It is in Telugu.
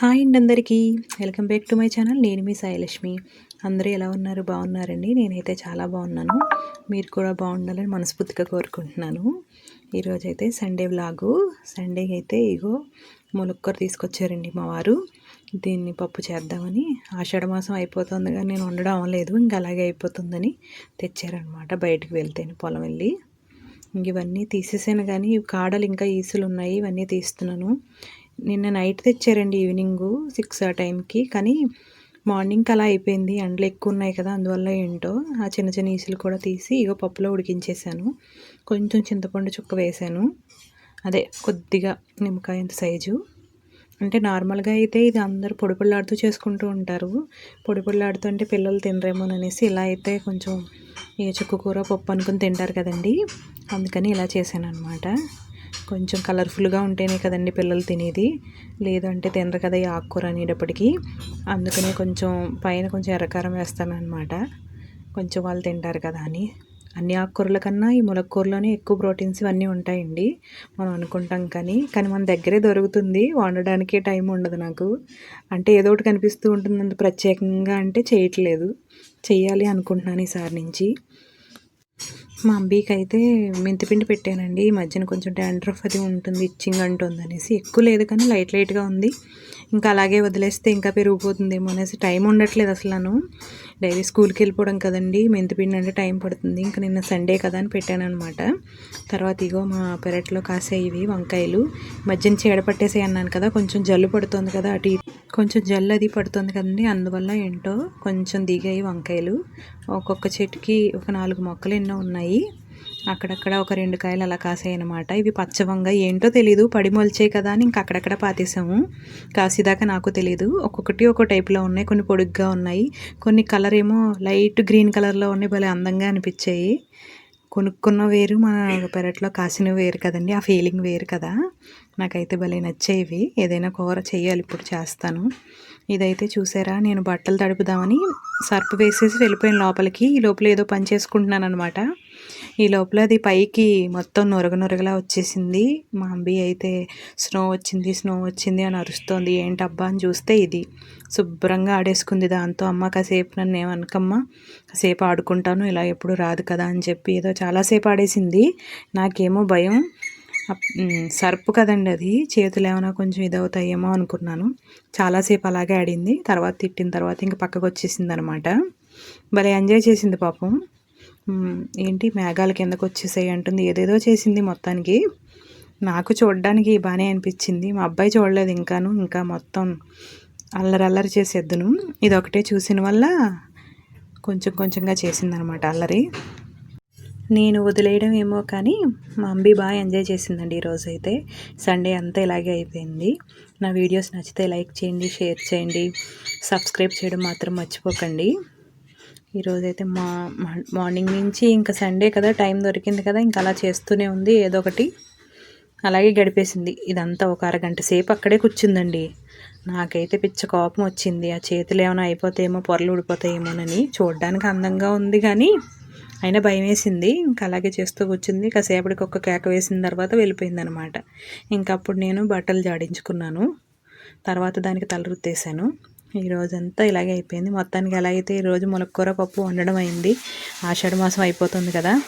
హాయ్ అండి అందరికీ. Welcome back to my channel. నేను మీ సాయిలక్ష్మి. అందరూ ఎలా ఉన్నారు? బాగున్నారండి? నేనైతే చాలా బాగున్నాను. మీరు కూడా బాగుండాలని మనస్ఫూర్తిగా కోరుకుంటున్నాను. ఈరోజైతే సండే వ్లాగు. సండే అయితే ఇగో ములక్కూర తీసుకొచ్చారండి మా వారు. దీన్ని పప్పు చేద్దామని. ఆషాఢ మాసం అయిపోతుంది కానీ నేను వండడం అవ్వలేదు. ఇంకా అలాగే అయిపోతుందని తెచ్చారనమాట బయటకు వెళ్తేనే పొలం వెళ్ళి. ఇవన్నీ తీసేసాను కానీ కాడలు ఇంకా ఈసులు ఉన్నాయి. ఇవన్నీ తీస్తున్నాను. నిన్న నైట్ తెచ్చారండి ఈవినింగ్ సిక్స్ ఆ టైంకి కానీ మార్నింగ్కి అలా అయిపోయింది. ఎండలు ఎక్కువ ఉన్నాయి కదా అందువల్ల ఏంటో ఆ చిన్న చిన్న ఈసులు కూడా తీసి ఇగో పప్పులో ఉడికించేసాను. కొంచెం చింతపండు చుక్క వేసాను. అదే కొద్దిగా నిమ్మకాయ అంత సైజు. అంటే నార్మల్గా అయితే ఇది అందరూ పొడి పొడిలాడుతూ చేసుకుంటూ ఉంటారు. పొడి పొడిలాడుతుంటే పిల్లలు తినరేమో అనేసి ఇలా అయితే కొంచెం ఏ చుక్క కూర పప్పు అనుకుని తింటారు కదండి. అందుకని ఇలా చేశాను అనమాట కొంచెం కలర్ఫుల్గా ఉంటేనే కదండి పిల్లలు తినేది. లేదంటే తినరు కదా ఈ ఆకుకూర అనేటప్పటికీ. అందుకనే కొంచెం పైన కొంచెం ఎర్రకారం వేస్తానమాట కొంచెం వాళ్ళు తింటారు కదా అని. అన్ని ఆకుకూరల కన్నా ఈ ములక్కూరలోనే ఎక్కువ ప్రోటీన్స్ ఇవన్నీ ఉంటాయండి. మనం అనుకుంటాం కానీ కానీ మన దగ్గరే దొరుకుతుంది. వండడానికి టైం ఉండదు నాకు. అంటే ఏదో ఒకటి కనిపిస్తూ ఉంటుంది. ప్రత్యేకంగా అంటే చేయట్లేదు. చేయాలి అనుకుంటున్నాను ఈసారి నుంచి. మా అంబీకి అయితే మెంతిపిండి పెట్టానండి. ఈ మధ్యన కొంచెం డాండ్రఫ్ అది ఉంటుంది ఇచ్చింగ్ అంటుంది అనేసి ఎక్కువ లేదు కానీ లైట్ లైట్గా ఉంది. ఇంకా అలాగే వదిలేస్తే ఇంకా పెరిగిపోతుందేమో అనేసి టైం ఉండట్లేదు అసలు నేను డైలీ స్కూల్కి వెళ్ళిపోవడం కదండి మెంతిపిండి అంటే టైం పడుతుంది. ఇంకా నిన్న సండే కదా అని పెట్టాను అనమాట తర్వాత ఇగో మా పెరట్లో కాసే ఇవి వంకాయలు. మధ్యన చీడ పట్టేసే అన్నాను కదా కొంచెం జల్లు పడుతుంది కదా అటు కొంచెం జల్లు అది పడుతుంది కదండి అందువల్ల ఏంటో కొంచెం దిగాయి వంకాయలు. ఒక్కొక్క చెట్టుకి ఒక నాలుగు మొక్కలు ఎన్నో ఉన్నాయి. అక్కడక్కడ ఒక రెండు కాయలు అలా కాసాయి అనమాట ఇవి పచ్చవంగా ఏంటో తెలీదు. పడి మొలిచాయి కదా అని ఇంకా అక్కడక్కడ పాతేసాము. కాసేదాకా నాకు తెలియదు ఒక్కొక్కటి ఒక్కో టైప్లో ఉన్నాయి. కొన్ని పొడుగ్గా ఉన్నాయి. కొన్ని కలర్ ఏమో లైట్ గ్రీన్ కలర్లో ఉన్నాయి. భలే అందంగా అనిపించాయి. కొనుక్కున్న వేరు మన పెరట్లో కాసిన వేరు కదండి. ఆ ఫీలింగ్ వేరు కదా. నాకైతే భలే నచ్చేవి ఏదైనా కూర చేయాలి ఇప్పుడు చేస్తాను. ఇదైతే చూసారా? నేను బట్టలు తడుపుదామని సర్పు వేసేసి వెళ్ళిపోయిన లోపలికి. ఈ లోపల ఏదో పని చేసుకుంటున్నాను అనమాట ఈ లోపల అది పైకి మొత్తం నొరగ నొరగలా వచ్చేసింది. మా అంబి అయితే స్నో వచ్చింది స్నో వచ్చింది అని అరుస్తోంది. ఏంటబ్బా అని చూస్తే ఇది. శుభ్రంగా ఆడేసుకుంది దాంతో అమ్మ కాసేపు నన్ను ఏమనకమ్మా కాసేపు ఆడుకుంటాను ఇలా ఎప్పుడు రాదు కదా అని చెప్పి ఏదో చాలాసేపు ఆడేసింది. నాకేమో భయం. సర్పు కదండి అది. చేతులు ఏమైనా కొంచెం ఇదవుతాయేమో అనుకున్నాను. చాలాసేపు అలాగే ఆడింది. తర్వాత తిట్టిన తర్వాత ఇంక పక్కకు వచ్చేసింది అనమాట భలే ఎంజాయ్ చేసింది పాపం. ఏంటి? మేఘాల కిందకు వచ్చేసాయి అంటుంది. ఏదేదో చేసింది మొత్తానికి. నాకు చూడడానికి బాగానే అనిపించింది. మా అబ్బాయి చూడలేదు ఇంకాను. ఇంకా మొత్తం అల్లరి అల్లరి చేసేద్దును. ఇది ఒకటే చూసిన వల్ల కొంచెం కొంచెంగా చేసిందనమాట అల్లరి. నేను వదిలేయడం ఏమో కానీ మా అంబి బాగా ఎంజాయ్ చేసిందండి ఈరోజు అయితే. సండే అంతా ఇలాగే అయిపోయింది. నా వీడియోస్ నచ్చితే లైక్ చేయండి షేర్ చేయండి. సబ్స్క్రైబ్ చేయడం మాత్రం మర్చిపోకండి. ఈరోజైతే మా మార్నింగ్ నుంచి ఇంకా సండే కదా టైం దొరికింది కదా ఇంకా అలా చేస్తూనే ఉంది ఏదో ఒకటి. అలాగే గడిపేసింది. ఇదంతా ఒక అరగంట సేపు అక్కడే కూర్చుందండి. నాకైతే పిచ్చ కోపం వచ్చింది. ఆ చేతులు ఏమైనా అయిపోతాయేమో పొరలు ఊడిపోతాయేమోనని చూడడానికి అందంగా ఉంది కానీ అయినా భయం వేసింది ఇంకా అలాగే చేస్తూ కూర్చుంది. కాసేపటికి ఒక కేక వేసిన తర్వాత వెళ్ళిపోయింది అనమాట ఇంకప్పుడు నేను బట్టలు జాడించుకున్నాను. తర్వాత దానికి తల రుత్తేసాను ఈరోజంతా ఇలాగే అయిపోయింది. మొత్తానికి ఎలా అయితే ఈరోజు ములక్కూర పప్పు వండడం అయింది ఆషాఢ మాసం అయిపోతుంది కదా.